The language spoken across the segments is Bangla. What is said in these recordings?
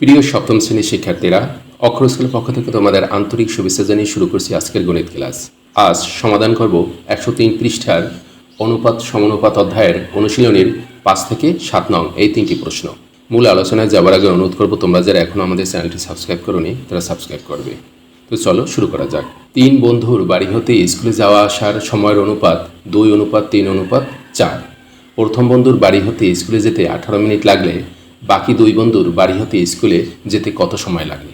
প্রিয় সপ্তম শ্রেণির শিক্ষার্থীরা, অক্ষর স্কুলের পক্ষ থেকে তোমাদের আন্তরিক শুভেচ্ছা জানিয়ে শুরু করছি আজকের গণিত ক্লাস। আজ সমাধান করব একশো তিন পৃষ্ঠার অনুপাত সমানুপাত অধ্যায়ের অনুশীলনীর পাঁচ থেকে সাত নং এই তিনটি প্রশ্ন। মূল আলোচনায় যাবার আগে অনুরোধ করব, তোমরা যারা এখনও আমাদের চ্যানেলটি সাবস্ক্রাইব করোনি, তারা সাবস্ক্রাইব করবে। তো চলো শুরু করা যাক। তিন বন্ধুর বাড়ি হতে স্কুলে যাওয়া আসার সময়ের অনুপাত দুই অনুপাত তিন অনুপাত চার। প্রথম বন্ধুর বাড়ি হতে স্কুলে যেতে আঠারো মিনিট লাগলে বাকি দুই বন্ধুর বাড়ি হতে স্কুলে যেতে কত সময় লাগে?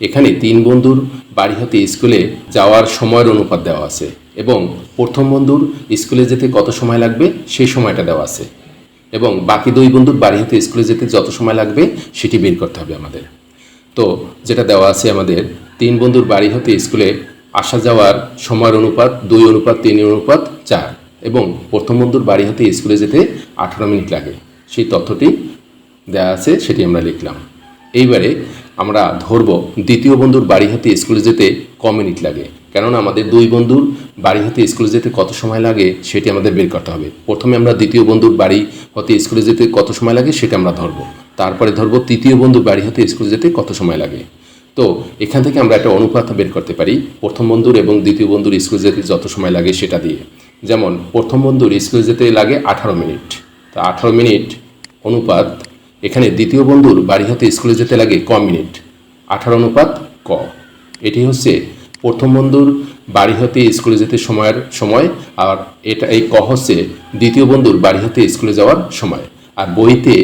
এখানে তিন বন্ধুর বাড়ি হতে স্কুলে যাওয়ার সময়ের অনুপাত দেওয়া আছে এবং প্রথম বন্ধুর স্কুলে যেতে কত সময় লাগবে সেই সময়টা দেওয়া আছে। এবং বাকি দুই বন্ধুর বাড়ি হতে স্কুলে যেতে যত সময় লাগবে সেটি বের করতে হবে আমাদের। তো যেটা দেওয়া আছে আমাদের, তিন বন্ধুর বাড়ি হতে স্কুলে আসা যাওয়ার সময়ের অনুপাত দুই অনুপাত তিন অনুপাত চার এবং প্রথম বন্ধুর বাড়ি হতে স্কুলে যেতে আঠারো মিনিট লাগে। সেই তথ্যটি দেওয়া আছে, সেটি আমরা লিখলাম। এইবারে আমরা ধরব দ্বিতীয় বন্ধুর বাড়ি হতে স্কুলে যেতে ক মিনিট লাগে? কেননা আমাদের দুই বন্ধুর বাড়ি হতে স্কুলে যেতে কত সময় লাগে, সেটি আমাদের বের করতে হবে। প্রথমে আমরা দ্বিতীয় বন্ধুর বাড়ি হতে স্কুলে যেতে কত সময় লাগে, সেটা আমরা ধরবো। তারপরে ধরবো তৃতীয় বন্ধুর বাড়ি হতে স্কুলে যেতে কত সময় লাগে। তো, এখান থেকে আমরা একটা অনুপাত বের করতে পারি, প্রথম বন্ধুর এবং দ্বিতীয় বন্ধুর স্কুলে যেতে যত সময় লাগে সেটা দিয়ে। যেমন, প্রথম বন্ধুর স্কুলে যেতে লাগে আঠারো মিনিট। তা আঠারো মিনিট অনুপাত এখানে দ্বিতীয় বন্ধুর বাড়ি হতে স্কুলে যেতে লাগে ক মিনিট। আঠারো অনুপাত ক। এটি হচ্ছে প্রথম বন্ধুর বাড়ি হতে স্কুলে যেতে সময়ের সময়, আর এটা এই ক হচ্ছে দ্বিতীয় বন্ধুর বাড়ি হতে স্কুলে যাওয়ার সময়। আর বইতে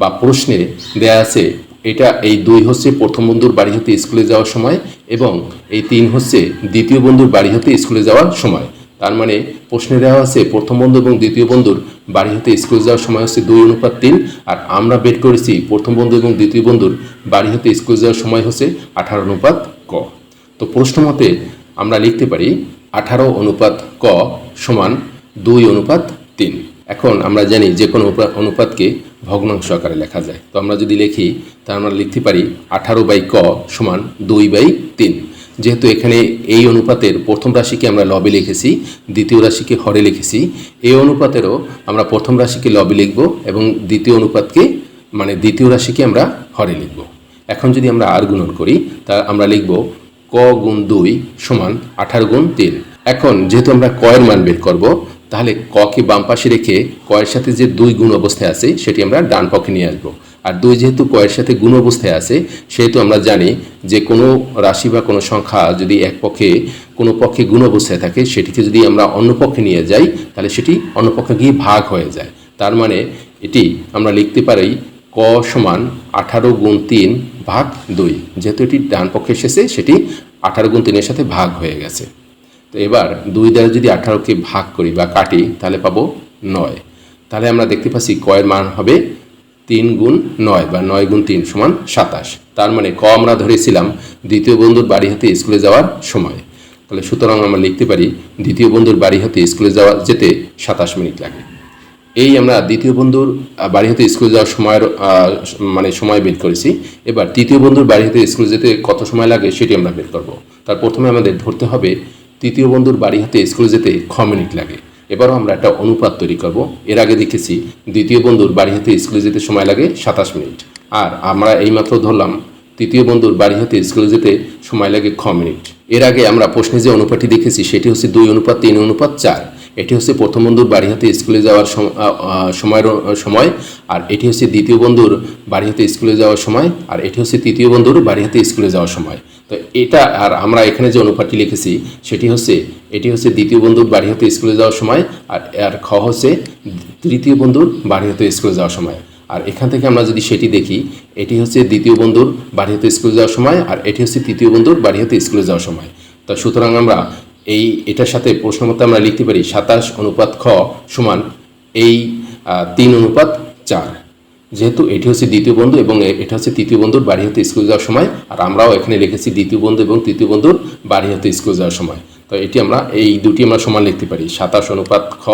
বা প্রশ্নে দেয়া আছে, এটা এই দুই হচ্ছে প্রথম বন্ধুর বাড়ি হতে স্কুলে যাওয়ার সময় এবং এই তিন হচ্ছে দ্বিতীয় বন্ধুর বাড়ি হতে স্কুলে যাওয়ার সময়। তার মানে প্রশ্নে দেওয়া আছে, প্রথম বন্ধু এবং দ্বিতীয় বন্ধুর বাড়ি হতে স্কুলে যাওয়ার সময় হচ্ছে দুই অনুপাত তিন, আর আমরা বের করেছি প্রথম বন্ধু এবং দ্বিতীয় বন্ধুর বাড়ি হতে স্কুল যাওয়ার সময় হচ্ছে আঠারো অনুপাত ক। তো প্রশ্ন মতে আমরা লিখতে পারি আঠারো অনুপাত ক সমান দুই অনুপাত তিন। এখন আমরা জানি যে কোনো অনুপা- অনুপাতকে ভগ্নাংশ আকারে লেখা যায়। তো আমরা যদি লিখি তা আমরা লিখতে পারি আঠারো বাই ক সমান দুই বাই তিন। যেহেতু এখানে এই অনুপাতের প্রথম রাশিকে আমরা লবে লিখেছি, দ্বিতীয় রাশিকে হরে লিখেছি। এই অনুপাতেরও আমরা প্রথম রাশিকে লবে লিখব এবং দ্বিতীয় অনুপাতকে মানে দ্বিতীয় রাশিকে আমরা হরে লিখব। এখন যদি আমরা আর গুণন করি, তা আমরা লিখব ক গুণ দুই সমান আঠারো গুণ তিন। এখন যেহেতু আমরা কয়ের মান বের করব, তাহলে ককে বাম পাশে রেখে কয়ের সাথে যে দুই গুণ অবস্থায় আছে, সেটি আমরা ডান পক্ষে নিয়ে আসব। আর দুই যেহেতু কয়ের সাথে গুণ অবস্থায় আছে, সেহেতু আমরা জানি যে কোনো রাশি বা কোনো সংখ্যা যদি এক পক্ষে, কোনো পক্ষে গুণ অবস্থায় থাকে, সেটিকে যদি আমরা অন্য পক্ষে নিয়ে যাই, তাহলে সেটি অন্য পক্ষে গিয়ে ভাগ হয়ে যায়। তার মানে এটি আমরা লিখতে পারি ক সমান আঠারো গুণ তিন ভাগ দুই। যেহেতু এটি ডান পক্ষে এসেছে, সেটি আঠারো গুণ তিনের সাথে ভাগ হয়ে গেছে। তো এবার দুই দ্বারা যদি আঠারোকে ভাগ করি বা কাটি, তাহলে পাবো নয়। তাহলে আমরা দেখতে পাচ্ছি কয়ের মান হবে তিন গুণ নয় বা নয় গুণ তিন সমান সাতাশ। তার মানে ক আমরা ধরেছিলাম দ্বিতীয় বন্ধুর বাড়ি হাতে স্কুলে যাওয়ার সময়। তাহলে সুতরাং আমরা লিখতে পারি দ্বিতীয় বন্ধুর বাড়ি হাতে স্কুলে যাওয়া যেতে সাতাশ মিনিট লাগে। এই আমরা দ্বিতীয় বন্ধুর বাড়ি হতে স্কুলে যাওয়ার সময়ের মানে সময় বের করেছি। এবার তৃতীয় বন্ধুর বাড়ি হতে স্কুলে যেতে কত সময় লাগে সেটি আমরা বের করব। তার প্রথমে আমাদের ধরতে হবে তৃতীয় বন্ধুর বাড়ি হাতে স্কুলে যেতে খ মিনিট লাগে। এবারও আমরা একটা অনুপাত তৈরি করব। এর আগে দেখেছি দ্বিতীয় বন্ধুর বাড়ি হাতে স্কুলে যেতে সময় লাগে সাতাশ মিনিট। আর আমরা এইমাত্র ধরলাম তৃতীয় বন্ধুর বাড়ি হতে স্কুলে যেতে সময় লাগে খ মিনিট। এর আগে আমরা প্রশ্নে যে অনুপাতটি দেখেছি সেটি হচ্ছে দুই অনুপাত, তিন অনুপাত, চার। এটি হচ্ছে প্রথম বন্ধুর বাড়ি হাতে স্কুলে যাওয়ার সময়ের সময়। আর এটি হচ্ছে দ্বিতীয় বন্ধুর বাড়ি হাতে স্কুলে যাওয়ার সময়। আর এটি হচ্ছে তৃতীয় বন্ধুর বাড়ি হাতে স্কুলে যাওয়ার সময়। তো এটা আর আমরা এখানে যে অনুপাতটি লিখেছি, সেটি হচ্ছে, এটি হচ্ছে দ্বিতীয় বন্ধুর বাড়ি হতে স্কুলে যাওয়ার সময়, আর আর খ হচ্ছে তৃতীয় বন্ধুর বাড়ি হতে স্কুলে যাওয়ার সময়। আর এখান থেকে আমরা যদি সেটি দেখি, এটি হচ্ছে দ্বিতীয় বন্ধুর বাড়ি হতে স্কুলে যাওয়ার সময়, আর এটি হচ্ছে তৃতীয় বন্ধুর বাড়ি হতে স্কুলে যাওয়ার সময়। তো সুতরাং আমরা এই, এটার সাথে প্রশ্ন মতো আমরা লিখতে পারি সাতাশ অনুপাত খ সমান এই তিন অনুপাত চার। যেহেতু এটি হচ্ছে দ্বিতীয় বন্ধু এবং এটা হচ্ছে তৃতীয় বন্ধুর বাড়ি হতে স্কুল যাওয়ার সময়, আর আমরাও এখানে লিখেছি দ্বিতীয় বন্ধু এবং তৃতীয় বন্ধুর বাড়ি হতে স্কুল যাওয়ার সময়। তো এটি আমরা, এই দুটি আমরা সমান লিখতে পারি, সাতাশ অনুপাত খ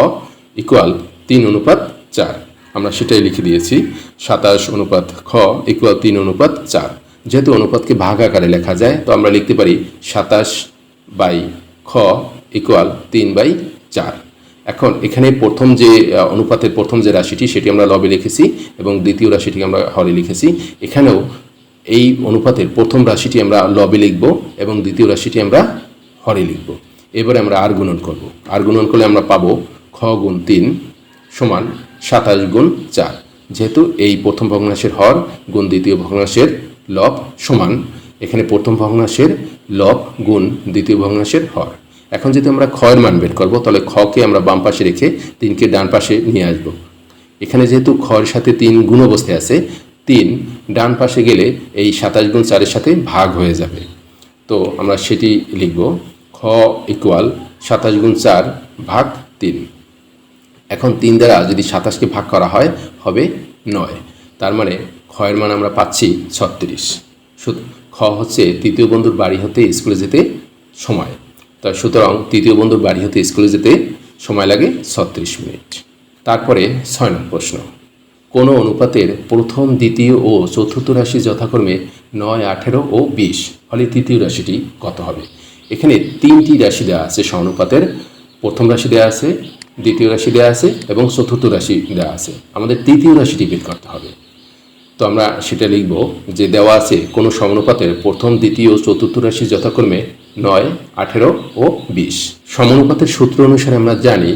ইকুয়াল তিন অনুপাত চার। আমরা সেটাই লিখে দিয়েছি, সাতাশ অনুপাত খ ইকুয়াল তিন অনুপাত চার। যেহেতু অনুপাতকে ভাগ আকারে লেখা যায়, তো আমরা লিখতে পারি সাতাশ বাই খ ইকুয়াল তিন বাই চার। এখন এখানে প্রথম যে অনুপাতের প্রথম যে রাশিটি সেটি আমরা লবে লিখেছি এবং দ্বিতীয় রাশিটি আমরা হরে লিখেছি। এখানেও এই অনুপাতের প্রথম রাশিটি আমরা লবে লিখব এবং দ্বিতীয় রাশিটি আমরা হরে লিখব। এবারে আমরা আর গুণন করব। আর গুণন করলে আমরা পাবো খ গুণ তিন সমান সাতাশ গুণ চার। যেহেতু এই প্রথম ভগ্নাংশের হর গুণ দ্বিতীয় ভগ্নাংশের লব সমান, এখানে প্রথম ভগ্নাংশের লব গুণ দ্বিতীয় ভগ্নাংশের হর। এখন যদি আমরা ক্ষয়ের মান বের করব, তাহলে খকে আমরা বাম পাশে রেখে তিনকে ডান পাশে নিয়ে আসব। এখানে যেহেতু খয়ের সাথে তিন গুণ অবস্থায় আছে, তিন ডান পাশে গেলে এই সাতাশ গুণ চারের সাথে ভাগ হয়ে যাবে। তো আমরা সেটি লিখব, খ ইকুয়াল সাতাশ গুণ চার ভাগ তিন। এখন তিন দ্বারা যদি সাতাশকে ভাগ করা হয়, হবে নয়। তার মানে ক্ষয়ের মান আমরা পাচ্ছি ছত্রিশ। খ হচ্ছে তৃতীয় বন্ধুর বাড়ি হতে স্কুলে যেতে সময়। তা সুতরাং তৃতীয় বন্ধুর বাড়ি হতে স্কুলে যেতে সময় লাগে ছত্রিশ মিনিট। তারপরে ছয় নম্বর প্রশ্ন। কোনো অনুপাতের প্রথম, দ্বিতীয় ও চতুর্থ রাশি যথাক্রমে নয়, আঠেরো ও বিশ। ফলে তৃতীয় রাশিটি কত হবে? এখানে তিনটি রাশি দেওয়া আছে সমানুপাতের। প্রথম রাশি দেওয়া আছে, দ্বিতীয় রাশি দেওয়া আছে এবং চতুর্থ রাশি দেওয়া আছে। আমাদের তৃতীয় রাশিটি বের করতে হবে। তো আমরা সেটা লিখব যে দেওয়া আছে কোনো সমানুপাতের প্রথম, দ্বিতীয় ও চতুর্থ রাশি যথাক্রমে নয়, আঠেরো ও বিশ। সমানুপাতের সূত্র অনুসারে আমরা জানি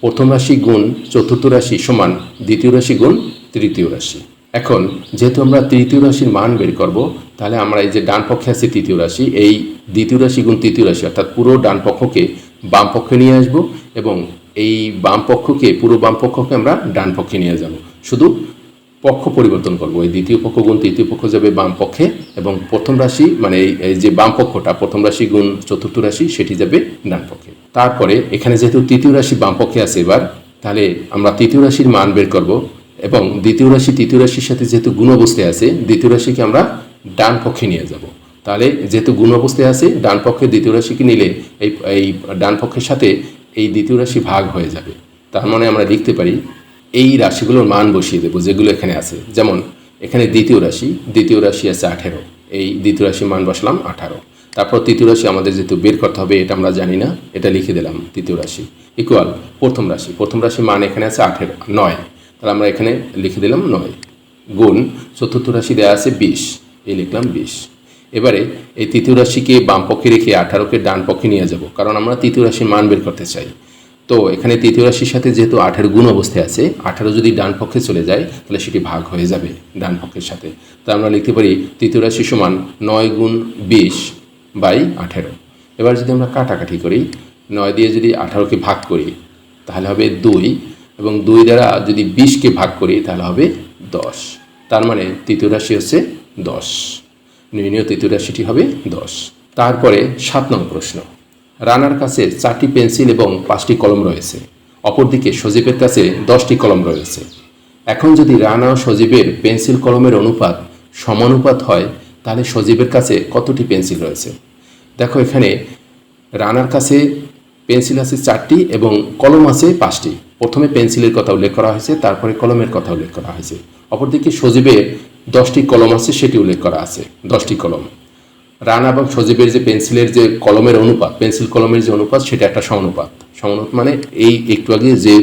প্রথম রাশি গুণ চতুর্থ রাশি সমান দ্বিতীয় রাশি গুণ তৃতীয় রাশি। এখন যেহেতু আমরা তৃতীয় রাশির মান বের করব, তাহলে আমরা এই যে ডান পক্ষে আছে তৃতীয় রাশি, এই দ্বিতীয় রাশি গুণ তৃতীয় রাশি, অর্থাৎ পুরো ডান পক্ষকে বাম পক্ষে নিয়ে আসব এবং এই বাম পক্ষকে, পুরো বাম পক্ষকে আমরা ডান পক্ষে নিয়ে যাব। শুধু পক্ষ পরিবর্তন করব। এই দ্বিতীয় পক্ষ গুণ তৃতীয় পক্ষ যাবে বাম পক্ষে এবং প্রথম রাশি মানে এই- যে বাম পক্ষটা, প্রথম রাশি গুণ চতুর্থ রাশি, সেটি যাবে ডান পক্ষে। তারপরে এখানে যেহেতু তৃতীয় রাশি বাম পক্ষে আছে এবার, তাহলে আমরা তৃতীয় রাশির মান বের করব এবং দ্বিতীয় রাশি, তৃতীয় রাশির সাথে যেহেতু গুণ অবস্থায় আছে, দ্বিতীয় রাশিকে আমরা ডান পক্ষে নিয়ে যাব। তাহলে যেহেতু গুণ অবস্থায় আছে, ডান পক্ষে দ্বিতীয় রাশিকে নিলে এই এই ডান পক্ষের সাথে এই দ্বিতীয় রাশি ভাগ হয়ে যাবে। তার মানে আমরা লিখতে পারি এই রাশিগুলোর মান বসিয়ে দেবো, যেগুলো এখানে আছে। যেমন, এখানে দ্বিতীয় রাশি দ্বিতীয় রাশি আছে আঠেরো। এই দ্বিতীয় রাশির মান বসলাম আঠারো। তারপর তৃতীয় রাশি আমাদের যেহেতু বের করতে হবে, এটা আমরা জানি না, এটা লিখে দিলাম, তৃতীয় রাশি। ইকুয়াল প্রথম রাশি। প্রথম রাশি মান এখানে আছে আঠেরো, নয়। তাহলে আমরা এখানে লিখে দিলাম নয়। গুণ, চতুর্থ রাশি দেওয়া আছে বিশ। এই লিখলাম বিশ। এবারে এই তৃতীয় রাশিকে বাম পক্ষে রেখে আঠারোকে ডান পক্ষে নিয়ে যাব, কারণ আমরা তৃতীয় রাশির মান বের করতে চাই। তো এখানে তৃতীয় রাশির সাথে যেহেতু আঠারো গুণ অবস্থায় আছে, আঠারো যদি ডান পক্ষে চলে যায়, তাহলে সেটি ভাগ হয়ে যাবে ডান পক্ষের সাথে। তো আমরা লিখতে পারি তৃতীয় রাশি সমান নয় গুণ বিশ বাই আঠেরো। এবার যদি আমরা কাটাকাটি করি, নয় দিয়ে যদি আঠারোকে ভাগ করি, তাহলে হবে দুই এবং দুই দ্বারা যদি বিশকে ভাগ করি, তাহলে হবে দশ। তার মানে তৃতীয় রাশি হচ্ছে দশ। নির্ণীয় তৃতীয় রাশিটি হবে দশ। তারপরে সাত নং প্রশ্ন। রানার কাছে চারটি পেন্সিল এবং পাঁচটি কলম রয়েছে। অপরদিকে সজীবের কাছে দশটি কলম রয়েছে। এখন যদি রানা ও সজীবের পেন্সিল কলমের অনুপাত সমানুপাত হয়, তাহলে সজীবের কাছে কতটি পেন্সিল রয়েছে? দেখো এখানে রানার কাছে পেন্সিল আছে চারটি এবং কলম আছে পাঁচটি। প্রথমে পেন্সিলের কথা উল্লেখ করা হয়েছে, তারপরে কলমের কথা উল্লেখ করা হয়েছে। অপরদিকে সজীবের দশটি কলম আছে, সেটি উল্লেখ করা আছে, দশটি কলম। রানা এবং সজীবের যে পেন্সিলের যে কলমের অনুপাত, পেন্সিল কলমের যে অনুপাত, সেটা একটা সমানুপাত। সমানুপাত মানে এই একটু আগে যে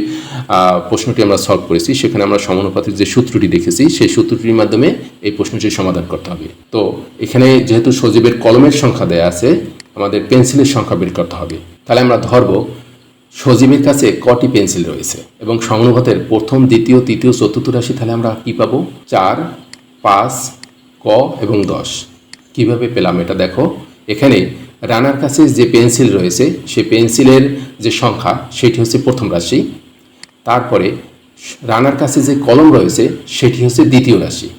প্রশ্নটি আমরা সলভ করেছি, সেখানে আমরা সমানুপাতের যে সূত্রটি দেখেছি, সেই সূত্রটির মাধ্যমে এই প্রশ্নটির সমাধান করতে হবে। তো এখানে যেহেতু সজীবের কলমের সংখ্যা দেয়া আছে, আমাদের পেন্সিলের সংখ্যা বের করতে হবে। তাহলে আমরা ধরবো, সজীবের কাছে কটি পেন্সিল রয়েছে এবং সমানুপাতের প্রথম, দ্বিতীয়, তৃতীয়, চতুর্থ রাশি তাহলে আমরা কি পাবো? চার, পাঁচ, ক এবং দশ। কীভাবে পেলাম এটা দেখো। এখানে রানার কাছে যে পেন্সিল রয়েছে, সেই পেন্সিলের যে সংখ্যা, সেটি হচ্ছে প্রথম রাশি। তারপরে রানার কাছে যে কলম রয়েছে, সেটি হচ্ছে দ্বিতীয় রাশি।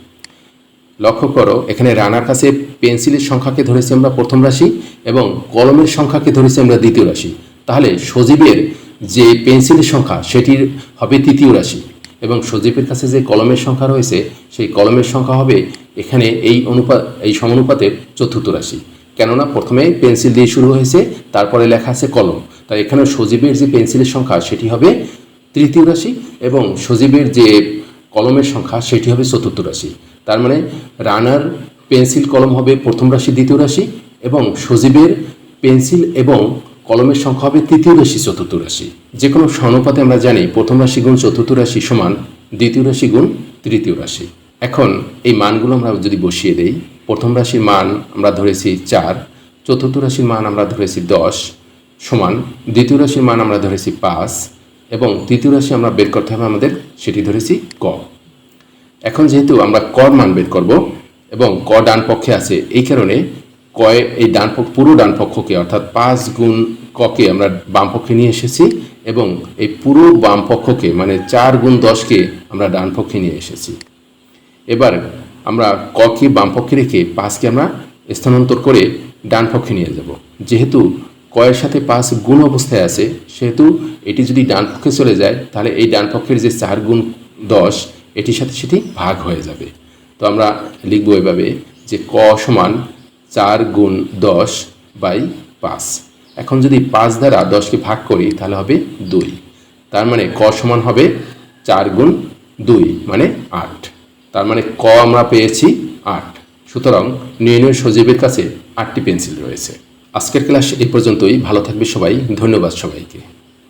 লক্ষ্য করো, এখানে রানার কাছে পেন্সিলের সংখ্যাকে ধরেছি আমরা প্রথম রাশি এবং কলমের সংখ্যাকে ধরেছি আমরা দ্বিতীয় রাশি। তাহলে সজীবের যে পেন্সিলের সংখ্যা, সেটির হবে তৃতীয় রাশি। এবং সজীবের কাছে যে কলমের সংখ্যা রয়েছে, সেই কলমের সংখ্যা হবে এখানে এই অনুপাত এই সমানুপাতের চতুর্থ রাশি। কেননা প্রথমে পেন্সিল দিয়ে শুরু হয়েছে, তারপরে লেখা আছে কলম। তাই এখানে সজীবের যে পেন্সিলের সংখ্যা, সেটি হবে তৃতীয় রাশি এবং সজীবের যে কলমের সংখ্যা, সেটি হবে চতুর্থ রাশি। তার মানে রানার পেন্সিল কলম হবে প্রথম রাশি, দ্বিতীয় রাশি এবং সজীবের পেন্সিল এবং কলমের সংখ্যা হবে তৃতীয় রাশি চতুর্থ রাশি। যে কোনো সমানুপাতে আমরা জানি প্রথম রাশি গুণ চতুর্থ রাশি সমান দ্বিতীয় রাশি গুণ তৃতীয় রাশি। এখন এই মানগুলো আমরা যদি বসিয়ে দেই, প্রথম রাশির মান আমরা ধরেছি চার, চতুর্থ রাশির মান আমরা ধরেছি দশ সমান দ্বিতীয় রাশির মান আমরা ধরেছি পাঁচ এবং তৃতীয় রাশি আমরা বের করতে হবে আমাদের সেটি ধরেছি ক। এখন যেহেতু আমরা কর মান বের করব এবং ক ডান পক্ষে আছে, এই কারণে কয় এই ডান পুরো ডান পক্ষকে অর্থাৎ পাঁচ গুণ ককে আমরা বাম পক্ষে নিয়ে এসেছি এবং এই পুরো বাম পক্ষকে মানে চার গুণ দশকে আমরা ডান পক্ষে নিয়ে এসেছি। এবার আমরা ককে বাম পক্ষে রেখে পাঁচকে আমরা স্থানান্তর করে ডান পক্ষে নিয়ে যাব। যেহেতু কয়ের সাথে পাঁচ গুণ অবস্থায় আছে, সেহেতু এটি যদি ডান পক্ষে চলে যায়, তাহলে এই ডান পক্ষের যে চার গুণ দশ, এটির সাথে সেটি ভাগ হয়ে যাবে। তো আমরা লিখব এভাবে যে ক সমান চার গুণ দশ বাই পাঁচ। এখন যদি পাঁচ দ্বারা দশকে ভাগ করি, তাহলে হবে দুই। তার মানে ক সমান হবে চার গুণ দুই মানে আট। তার মানে ক আমরা পেয়েছি আট। সুতরাং নির্ণয় সজীবের কাছে আটটি পেন্সিল রয়েছে। আজকের ক্লাস এই পর্যন্তই। ভালো থাকবে সবাই। ধন্যবাদ সবাইকে।